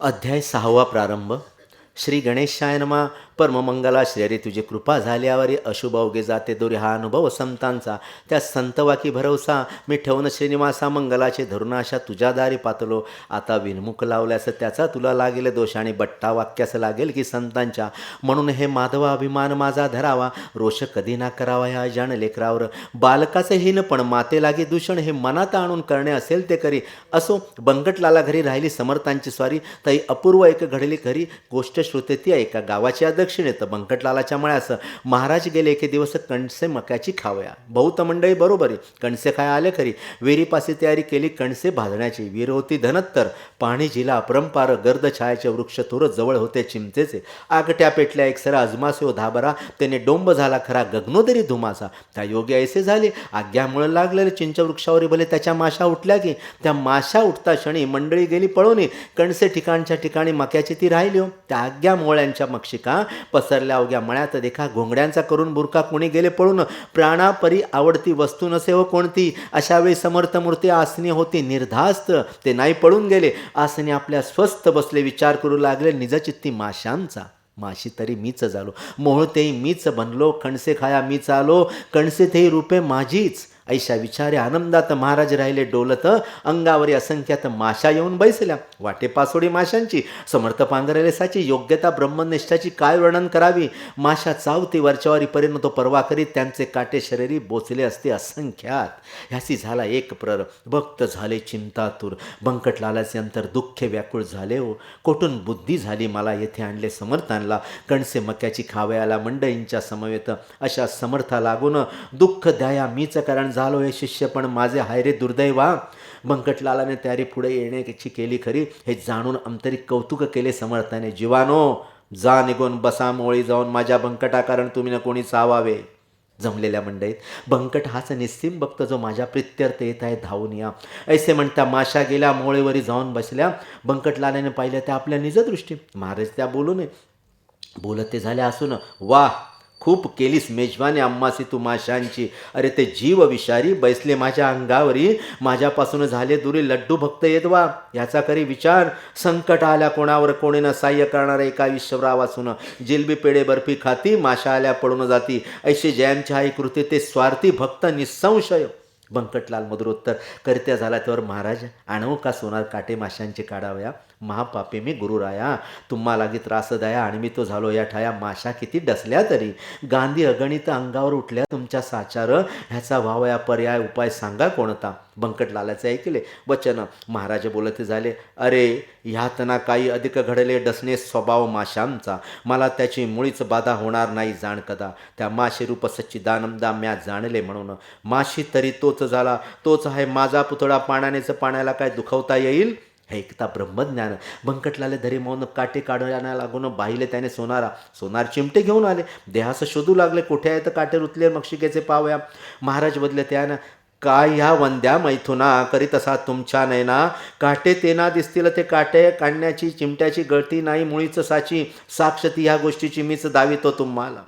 અધ્યાય સાહવા પ્રારંભ. શ્રી ગણેશાયનમાં नमा परममंगला श्री तुझी कृपा झाल्यावर अशुभ अवघे जाते दोरी हा अनुभव संतांचा. त्या संतवाकी भरवसा मी ठेवून श्रीनिवासा मंगलाचे धरून अशा तुझ्या दारी पातलो. आता विनमुख लावल्यास त्याचा तुला लागेल दोष आणि बट्टा वाक्यास लागेल की संतांच्या. म्हणून हे माधवा अभिमान माझा धरावा. रोष कधी ना करावा ह्या जाण लेकरावर. बालकाचे हीन पण माते लागे दूषण हे मनात आणून करणे असेल ते करी. असो बंगटलाला घरी राहिली समर्थांची स्वारी. ताई अपूर्व एक घडली खरी. गोष्ट श्रोते ती एका गावाची अध्यक्ष गावाच्या दक्षिणेत बंकटलालाच्या मळ्यास महाराज गेले एके दिवस कणसे मक्याची खावया. बहुत मंडळी बरोबर. आहे कणसे खाय आले खरी? विहिरीपाशी तयारी केली कणसे भाजण्याची. विहीर होती धनत्तर. पाणी झिला अपरंपार गर्द छायाचे वृक्ष थोर जवळ होते चिमतेचे आगट्या पेटल्या एक सरा अजमासे हो धाबरा. त्याने डोंब झाला खरा गगनोदरी धुमाचा त्या योगी ऐसे झाले. आज्ञामुळे लागलेले चिंचवृक्षावरी भले त्याच्या माशा उठल्या की त्या माशा उठता क्षणी मंडळी गेली पळून. कणसे ठिकाणच्या ठिकाणी मक्याची ती राहिली हो. त्या आज्ञा मोळ्यांच्या मक्षिका पसरल्या अवघ्या मळ्यात देखा घोंगड्यांचा करून बुरका कोणी गेले पळून? प्राणापरी आवडती वस्तू नसे हो कोणती? अशा वेळी समर्थ मूर्ती आसनी होती निर्धास्त. ते नाही पळून गेले. आसनी आपल्या स्वस्थ बसले विचार करू लागले निजचित्ती माशांचा माशी तरी मीच झालो. मोहळतेही मीच बनलो कणसे खाया मीच आलो. कणसे तेही रूपे माझीच. ऐशा विचारे आनंदात महाराज राहिले डोलत अंगावरी असंख्यात माशा येऊन बैसल्या. वाटे पासोडी माशांची समर्थ पांघरेले साची योग्यता ब्रह्मनिष्ठाची काय वर्णन करावी? माशा चावती वरच्यावारीपर्यंत तो परवा करीत त्यांचे काटे शरीरी बोचले असते असंख्यात. ह्यासी झाला एक प्रर भक्त झाले चिंतातूर. बंकटलालाचे अंतर दुःख व्याकुळ झाले हो. कोठून बुद्धी झाली मला येथे आणले समर्थांना कणसे मक्याची खावयाला मंडईंच्या समवेत. अशा समर्था लागून दुःख द्याया मीच कारण झालो हे शिष्य पण माझे हाय रे दुर्दैवा. बंकटलालाने तयारी पुढे येण्याची केली खरी. हे जाणून आमतरी कौतुक केले समर्थाने. जीवानो जा निघून बसा मोळी जाऊन माझ्या बंकटा कारण तुम्ही न कोणी चावावे. जमलेल्या मंडईत बंकट हाच निस्सीम बघतो जो माझ्या प्रित्यर्थ येत आहे धावून या. ऐसे म्हणता माशा गेल्या मोळेवरी जाऊन बसल्या. बंकटलाल्याने पाहिल्या त्या आपल्या निजदृष्टी. महाराज त्या बोलू नये. बोलत ते झाले असून वा खूप केलीस मेजवानी अम्मासी तू माशांची. अरे ते जीव विषारी बैसले माझ्या अंगावरी. माझ्यापासून झाले दुरी लड्डू भक्त येत वा याचा करी विचार. संकट आल्या कोणावर कोणीनं साह्य करणारा एका विश्वरावासून. जिलबी पेढे बर्फी खाती माशा आल्या पडून जाती. ऐशी जयांच्या आई कृती ते स्वार्थी भक्त निसंशय. बंकटलाल मधुरोत्तर करत्या झाला त्यावर महाराज आणव का सोनार काटे माशांचे काढावया? महापापे मी गुरुराया. तुम्हा लागी त्रास दया आणि मी तो झालो या ठाया. माशा किती डसल्या तरी. गांधी अगणित अंगावर उठल्या तुमच्या साचार. ह्याचा व्हावया पर्याय उपाय सांगा कोणता? बंकटलालाचे ऐकले. वचन महाराज बोलते झाले अरे ह्यात ना काही अधिक घडले डसणे स्वभाव माशांचा. मला त्याची मुळीच बाधा होणार नाही जाण कदा. त्या माशी रूप सच्चिदानंदा म्या जाणले म्हणून. माशी तरी तोच झाला. तोच आहे माझा पुतळा. पाण्यानेच पाण्याला काय दुखवता येईल? हे ऐकता ब्रह्मज्ञान. बंकटलाले धरी मौन काटे काढण्याला लागून बाहिले त्याने सोनारा. सोनार चिमटे घेऊन आले. देहास शोधू लागले कुठे आहे तर काटे रुतले मक्षिकेचे पावया? महाराज बदले त्यानं काय ह्या वंद्या मैथुना? करीत असा तुमच्या नयना. काटे तेना दिसतील ते काटे काढण्याची चिमट्याची गळती नाही मुळीच साची. साक्ष ती ह्या गोष्टीची मीच दावितो तुम्हाला.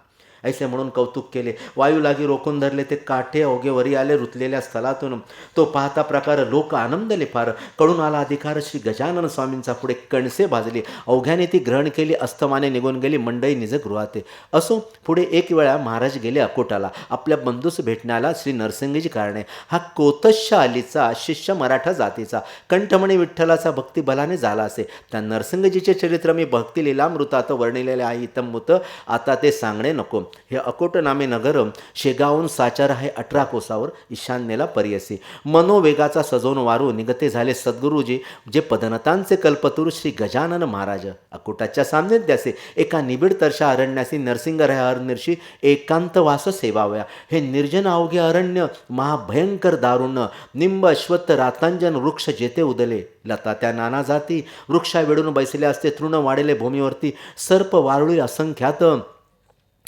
ऐसे म्हणून कौतुक केले. वायू लागी रोखून धरले ते काठे अवघे वरी आले रुतलेल्या स्थलातून. तो पाहता प्रकार लोक आनंदले फार. कळून आला अधिकार श्री गजानन स्वामींचा. पुढे कणसे भाजली. अवघ्याने ती ग्रहण केली. अस्तमाने निघून गेली. मंडई निज गृहाते असो पुढे एक वेळा महाराज गेले अकोटाला. आपल्या बंधूस भेटण्याला श्री नरसिंगजी कारणे. हा कोतश्य अलीचा शिष्य मराठा जातीचा कंठमणी विठ्ठलाचा भक्ती बलाने झाला असे. त्या नरसिंगजीचे चरित्र मी भक्ती लिलामृतात वर्णिलेले आहे. इतंमुत आता ते सांगणे नको. हे अकोट नामे नगर शेगावून साचार आहे अठरा कोसावर ईशान्येला पर्यसी. मनोवेगाचा सजवून वारू निगते झाले सद्गुरूजी जे पदनतांचे कल्पतुरु श्री गजानन महाराज. अकोटाच्या सान्निध्याचे एका निबिड तरशा अरण्यासी नरसिंग हरनिर्षी एकांतवास सेवावया. हे निर्जन अवघे अरण्य महाभयंकर दारुण. निंब अश्वत्थ रातांजन वृक्ष जेथे उदले. लता त्या नाना जाती. वृक्षा वेडून बैसले असते तृण वाढेले भूमीवरती. सर्प वारुळी असंख्यात.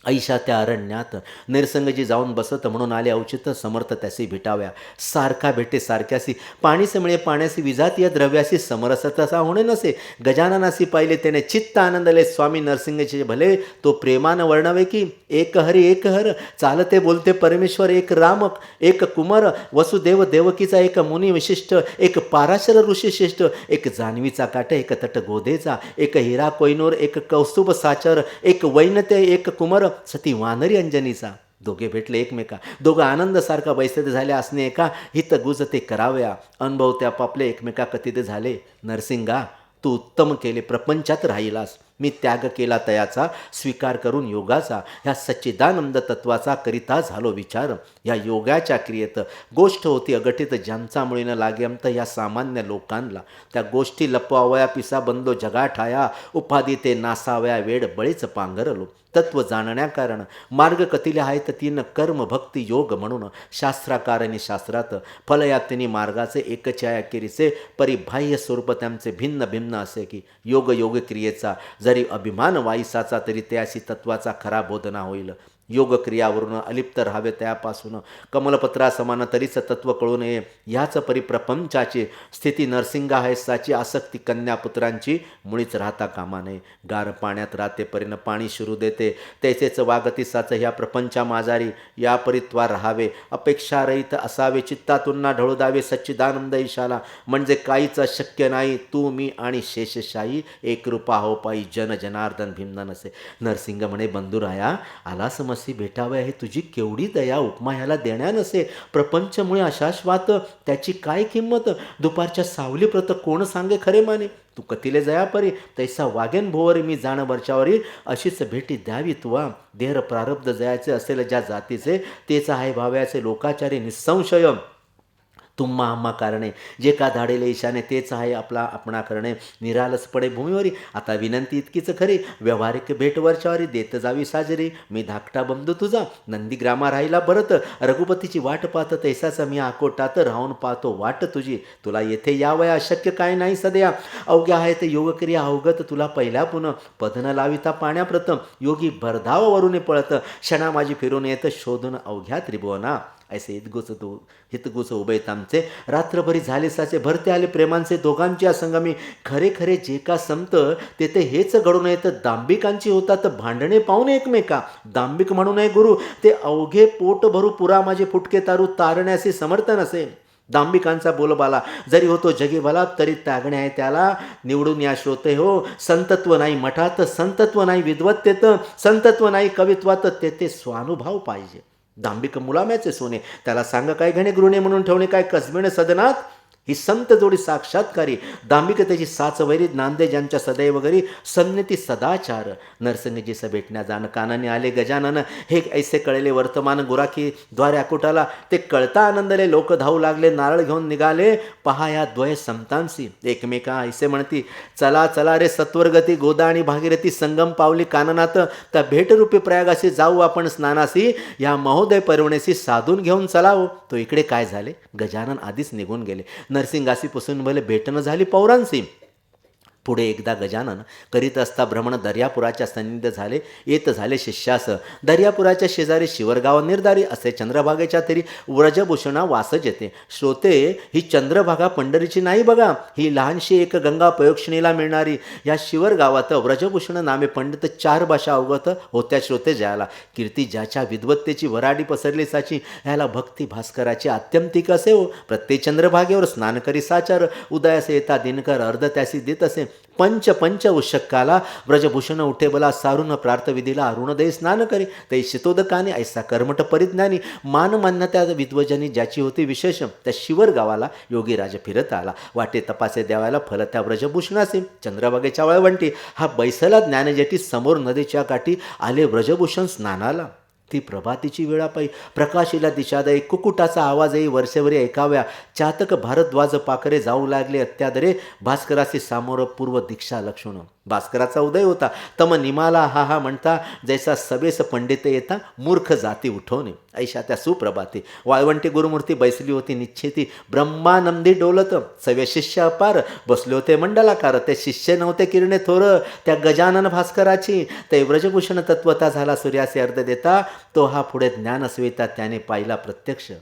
ऐशा त्या अरण्यात. निरसंगजी जाऊन बसत म्हणून आले औचित समर्थ त्यासी भेटाव्या. सारखा भेटे सारख्यासी. पाणीसे मिळे पाण्यासी विजात या द्रव्यासी समरस तसा होणे नसे. गजाननासी पाहिले त्याने चित्त आनंदले. स्वामी नरसिंगचे भले तो प्रेमानं वर्णावे की एक हरी एक हर. चालते बोलते परमेश्वर एक रामक एक कुमार. वसुदेव देवकीचा एक मुनी विशिष्ट एक पाराशर ऋषीश्रेष्ठ एक जान्हवीचा काट एक तट गोदेचा एक हिरा कोयनोर एक कौस्तुभ साचर. एक वैनते एक कुमार. सती वानरी अंजनीचा. दोघे भेटले एकमेका. दोघं आनंदसारखा बैसते झाले असणे एका हित गुजते कराव्या. अनुभव त्या पापले एकमेका कथित झाले. नरसिंगा तू उत्तम केले प्रपंचात राहिलास. मी त्याग केला तयाचा स्वीकार करून योगाचा. ह्या सच्चिदानंद तत्वाचा करिता झालो विचार. या योगाच्या क्रियेत गोष्ट होती अगटित ज्यांचा मुळीनं लागेमत या सामान्य लोकांना त्या गोष्टी लपवावया पिसा बंदो जगाठाया उपाधी ते नासावया वेड बळीच पांघरलो. तत्व जाणण्याकारण मार्ग कथिले आहेत तीन कर्म भक्ती योग म्हणून. शास्त्राकारणी शास्त्रात फल या तिन्ही मार्गाचे एकच्या अखेरीचे परिबाह्य स्वरूप त्यांचे भिन्न भिन्न असे की योग योग क्रियेचा जरी अभिमान वाईसाचा तरी त्याशी तत्वाचा खरा बोधना होईल. योग क्रियावरून अलिप्त राहावे त्यापासून. कमलपत्रासमान तरीच तत्व कळू नये. ह्याच परिप्रपंचाची स्थिती नरसिंग आहे साची आसक्ती कन्यापुत्रांची मुळीच राहता कामा नये. गार पाण्यात राहतेपर्यंत पाणी शिरू देते. तैसेच वागतिसाचं ह्या प्रपंचा माजारी या परित्वा राहावे. अपेक्षारहित असावे चित्तातून ना ढळू द्यावे सच्चिदानंद ईशाला. म्हणजे काहीच शक्य नाही तू मी आणि शेषशाही एकरूपा हो पायी. जन जनार्दन भीमदान असे नरसिंग म्हणे बंधुराया आला समसी भेटावे आहे. तुझी केवढी दया उपमा ह्याला देण्या नसे. प्रपंचमुळे अशाश्वात त्याची काय किंमत? दुपारच्या सावली प्रत कोण सांगे खरे माने? तू कतिले जया परी. तैसा वागेन भोवरी मी जाण वरच्यावरी अशीच भेटी द्यावी तुवा. देर प्रारब्ध जयाचे असेल ज्या जातीचे. तेच आहे भाव्याचे लोकाचारी निसंशय. तुम्हा आम्हा कारणे. जे का धाडेले ईशाने तेच आहे आपला आपणा करणे. निरालस पडे भूमीवरी. आता विनंती इतकीच खरी. व्यावहारिक भेटवरच्यावरी देत जावी साजरी. मी धाकटा बंधू तुझा. नंदीग्रामा राहिला परत रघुपतीची वाट पाहत तैसाचा मी आकोटात राहून पाहतो वाट तुझी. तुला येथे यावया अशक्य काय नाही सध्या. अवघ्या आहे ते योगक्रिया अवगत तुला पहिल्या पुन्हा पदन लाविता पाण्याप्रथम योगी भरधाव वरून पळत. क्षणा माझी फिरून येत. शोधून अवघ्या त्रिभुवना. ऐसे हितगुच दो हितगुच उभे तांचे रात्रभरी झाले साचे भरते आले प्रेमांचे. दोघांच्या संगमी खरे खरे जे का संपत तेथे हेच घडून येतं. दांबिकांची होतात भांडणे पाहून एकमेका. दांबिक म्हणून आहे गुरु ते अवघे पोट भरू पुरा माझे फुटके तारू तारण्याचे समर्थन असे. दांबिकांचा बोलबाला जरी होतो जगी भला तरी त्यागणे आहे त्याला. निवडून या श्रोते हो संतत्व नाही मठात संतत्व नाही विद्वत्तेत संतत्व नाही कवित्वात तेथे स्वानुभाव पाहिजे. दांबिक मुलाम्याचे सोने. त्याला सांग काय घेणे गृहिणी म्हणून ठेवणे काय कसबिणे सदनात ही संत जोडी साक्षात्कारी दांभिकतेची साचवैरी नांदे ज्यांच्या सदैव घरी सन्नती सदाचार. नरसिंहजी भेटण्या जाण कानाने आले गजानन. हे ऐसे कळले वर्तमान गुराखी द्वारे अकुटाला ते कळता आनंदले लोक धावू लागले नारळ घेऊन निघाले. पहा या द्वय समतांसी एकमेका ऐसे म्हणती चला चला रे सत्वरगती गोदा आणि भागीरथी संगम पावली काननात. त्या भेटरूपी प्रयागाशी जाऊ आपण स्नानासी. या महोदय पर्वणेशी साधून घेऊन चलावो. तो इकडे काय झाले? गजानन आधीच निघून गेले. नरसिंगासी पुसून भले भेटणं झाली पौरांसी पुढे एकदा गजानन करीत असता भ्रमण दर्यापुराच्या सन्निध झाले. येत झाले शिष्यास दर्यापुराच्या शेजारी शिवरगाव निर्धारी असे चंद्रभागेच्या तरी व्रजभूषणा वासच येते श्रोते ही चंद्रभागा पंढरीची नाही बघा. ही लहानशी एक गंगा प्रयोक्षणीला मिळणारी. या शिवरगावात व्रजभूषण नामे पंडित चार भाषा अवगत होत्या श्रोते ज्याला. कीर्ती ज्याच्या विद्वत्तेची वराडी पसरली साची. ह्याला भक्ती भास्कराची आत्यंतिक असे हो? प्रत्येक चंद्रभागेवर स्नान करी साचार. उदयास येता दिनकर अर्ध त्यासी देत असे. पंच पंच उशक्काला व्रजभूषण उठेबला सारून प्रार्थविधीला अरुणदय स्नान करी ते शितोदकाने ऐसा कर्मठ परिज्ञानी मान मान्यता विद्वजनी ज्याची होती विशेष त्या शिवर गावाला योगीराज फिरत आला वाटे तपासे द्यावायला फल त्या व्रजभूषणासे चंद्रभागेच्या वळवंटी हा बैसला ज्ञानजेटी समोर नदीच्या काठी आले व्रजभूषण स्नानाला ती प्रभातीची वेळापायी. प्रकाशीला दिशादायी कुकुटाचा आवाजही वर्षेवरी ऐकाव्या. चातक भारद्वाज पाकरे जाऊ लागले अत्यादरे. भास्कराशी सामोर पूर्व दीक्षा लक्षण भास्कराचा उदय होता. तम निमाला हा हा म्हणता जैसा सबेस पंडित येता मूर्ख जाती उठवणे ऐशा त्या सुप्रभाती. वाळवंटी गुरुमूर्ती बैसली होती निश्चिती. ब्रह्मानंदी डोलत सव्य शिष्य अपार. बसले होते मंडलाकार ते शिष्य नव्हते किरणे थोर. त्या गजानन भास्कराची ते व्रजभूषण तत्वता झाला सूर्यासी अर्ध देता. तो हा पुढे ज्ञानस्विता त्याने पाहिला प्रत्यक्ष.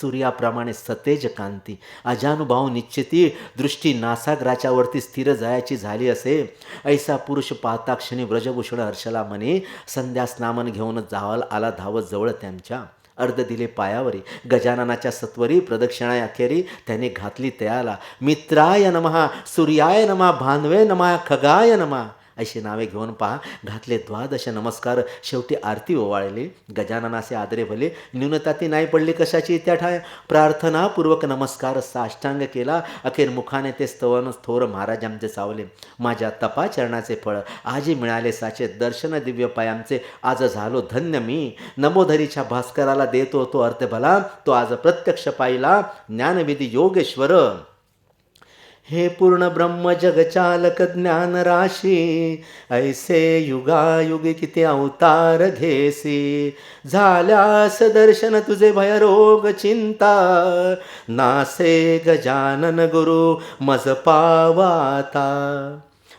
सूर्याप्रमाणे सतेज कांती. अजानुभाव निश्चिती दृष्टी नासाग्राच्यावरती स्थिर जायची झाली असे. ऐसा पुरुष पाहता क्षणी व्रजभूषण हर्षला म्हणे संध्या स्नामन घेऊन जावल आला धावत जवळ त्यांच्या. अर्ध दिले पायावरी. गजाननाच्या सत्वरी प्रदक्षिणा अखेरी त्याने घातली तयाला. मित्राय नमहा सूर्याय नमा भानवे नमा खगाय नमा. अशी नावे घेऊन पहा. घातले द्वादश नमस्कार. शेवटी आरती ओवाळली. गजाननाचे आदरे भले. न्यूनता ती नाही पडली कशाची? त्या ठाय प्रार्थनापूर्वक नमस्कार साष्टांग केला. अखेर मुखाने ते स्तवन थोर महाराजांचे सावले. माझ्या तपाचरणाचे फळ आजी मिळाले साचे. दर्शन दिव्य पायांचे आज झालो धन्य मी. नमोधरीच्या भास्कराला देतो तो अर्थ भला तो आज प्रत्यक्ष पाहिला. ज्ञानविधी योगेश्वर. हे पूर्ण ब्रह्म जगचालक ज्ञान राशी ऐसे युगायुगी किती अवतार घेसी. झाल्यास दर्शन तुझे भयरोग चिंता. नासे गजानन गुरु मज पावाता.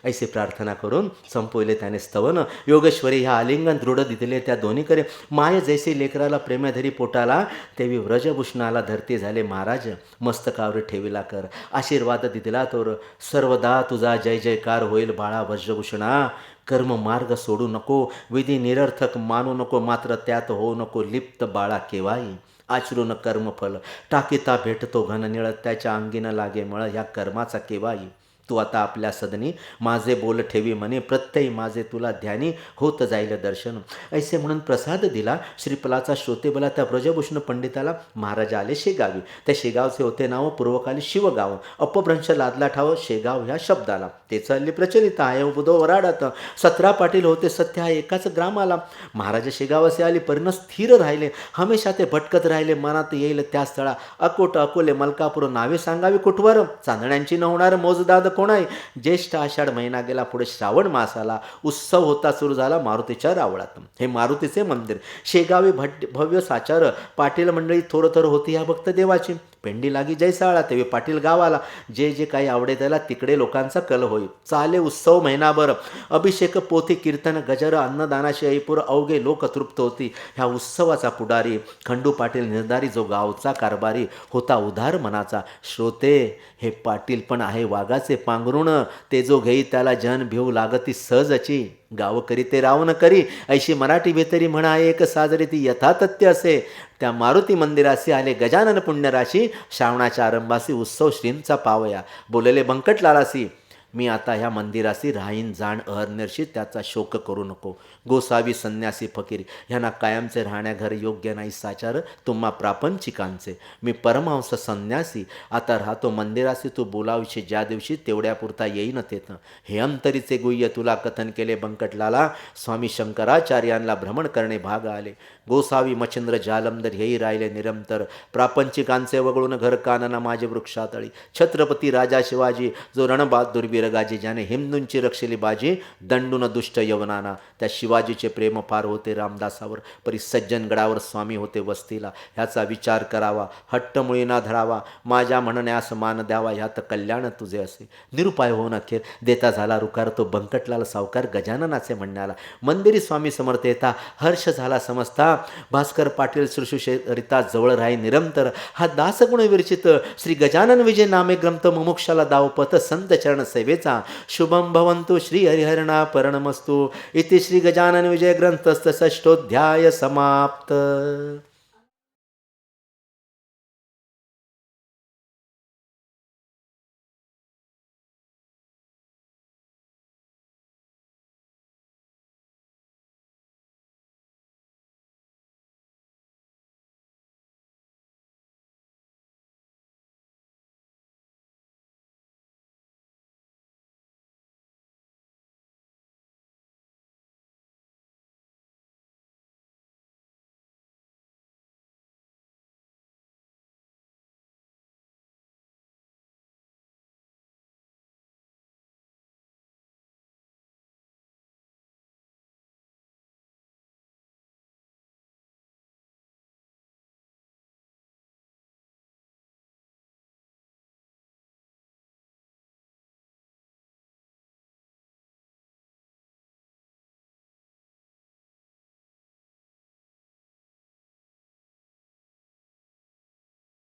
ऐसे प्रार्थना करून संपविले त्याने स्तवन. योगेश्वरी ह्या आलिंगन दृढ दिले त्या दोन्हीकडे. माय जैसे लेकराला प्रेमधरी पोटाला तेवी व्रजभूषणाला धरती झाले महाराज. मस्तकावर ठेविला कर. आशीर्वाद दिला तोर. सर्वदा तुझा जय जयकार होईल बाळा व्रजभूषणा. कर्म मार्ग सोडू नको. विधी निरर्थक मानू नको. मात्र त्यात होऊ नको लिप्त बाळा केव्हाही. आचरून कर्मफल. टाकिता भेटतो घन निळ त्याच्या अंगीनं लागे मळ. ह्या कर्माचा केव्हाही. तू आता आपल्या सदनी माझे बोल ठेवी म्हणे प्रत्ययी माझे तुला ध्यानी होत जाईल दर्शन. ऐसे म्हणून प्रसाद दिला श्रीपलाचा श्रोतेबला त्या ब्रजभूषण पंडिताला महाराज आले शेगावी. त्या शेगावचे होते नाव पूर्वकाली शिवगाव. अपभ्रंश लादला ठाव शेगाव ह्या शब्दाला. ते चालले प्रचलित आहे बुधो वराडात. सतरा पाटील होते सत्य हा एकाच ग्रामाला. महाराज शेगावसे आली परिणाम स्थिर राहिले. हमेशा ते भटकत राहिले मनात येईल त्या स्थळा. अकोट अकोले मलकापूर नावे सांगावी कुठवर? चांदण्यांची न होणार मोजदाद कोण आहे? ज्येष्ठ आषाढ महिना गेला पुढे श्रावण मासाला उत्सव होता सुरू झाला मारुतीच्या रावळात हे मारुतीचे मंदिर. शेगावी भट भव्य साचार पाटील मंडळी थोर थोर होती ह्या भक्त देवाची. पेंडी लागी जैसाळा तेव्हा पाटील गावाला. जे जे काही आवडे त्याला तिकडे लोकांचा कल होई चाले उत्सव महिनाभर. अभिषेक पोथी कीर्तन गजर अन्नदानाशी ऐपूर अवघे लोक तृप्त होती. ह्या उत्सवाचा पुढारी खंडू पाटील निर्धारी जो गावचा कारभारी होता उधार मनाचा. श्रोते हे पाटील पण आहे वाघाचे पांघरुण. ते जो घेई त्याला जन भिऊ लागती सहजची. गाव करी ते रावण करी ऐशी मराठी भेतरी म्हणा एक साजरी ती यथातथ्य असे. त्या मारुती मंदिराशी आले गजानन पुण्यराशी श्रावणाच्या आरंभासी उत्सव श्रींचा पावया. बोलले बंकटलालासी मी आता ह्या मंदिराशी राहीन जाण अहर्निर्शी त्याचा शोक करू नको. गोसावी संन्यासी फकीर ह्यांना कायमचे राहण्या घर योग्य नाही साचार तुम्हा प्रापंचिकांचे. मी परमहंस संन्यासी आता राहतो मंदिराशी तू बोलावशी ज्या दिवशी तेवढ्यापुरता येईन तेथं. हे अंतरीचे गुह्य तुला कथन केले बंकटलाला स्वामी शंकराचार्यांना भ्रमण करणे भाग आले. गोसावी मच्छिंद्र जालमधर हेही राहिले निरंतर. प्रापंचिकांचे वगळून घर कानना माझे वृक्षातळी. छत्रपती राजा शिवाजी जो रणबहादूर बिरगाजी ज्याने हिंदूंची रक्षिली बाजी दंडून दुष्ट यवनाना. त्या शिवाजीचे प्रेम फार होते रामदासावर परी सज्जनगडावर स्वामी होते वस्तीला. ह्याचा विचार करावा हट्ट मुळीना धरावा. माझ्या म्हणण्यास मान द्यावा ह्यात कल्याण तुझे असे. निरुपाय होऊन अखेर देता झाला रुकार तो बंकटलाल सावकार गजाननाचे म्हणण्याला. मंदिरी स्वामी समर्थ येता हर्ष झाला समजता. भास्कर पाटील सुश्रुषरिता जवळ राही निरंतर. हा दासगुण विरचित श्री गजानन विजय नामे ग्रंथ मुमुक्षाला दावपत संत चरण सेवेचा शुभम भवंतु श्री हरिहरणा परणमस्तु इति श्री गजानन विजय ग्रंथस्थ षष्ठोध्याय समाप्त.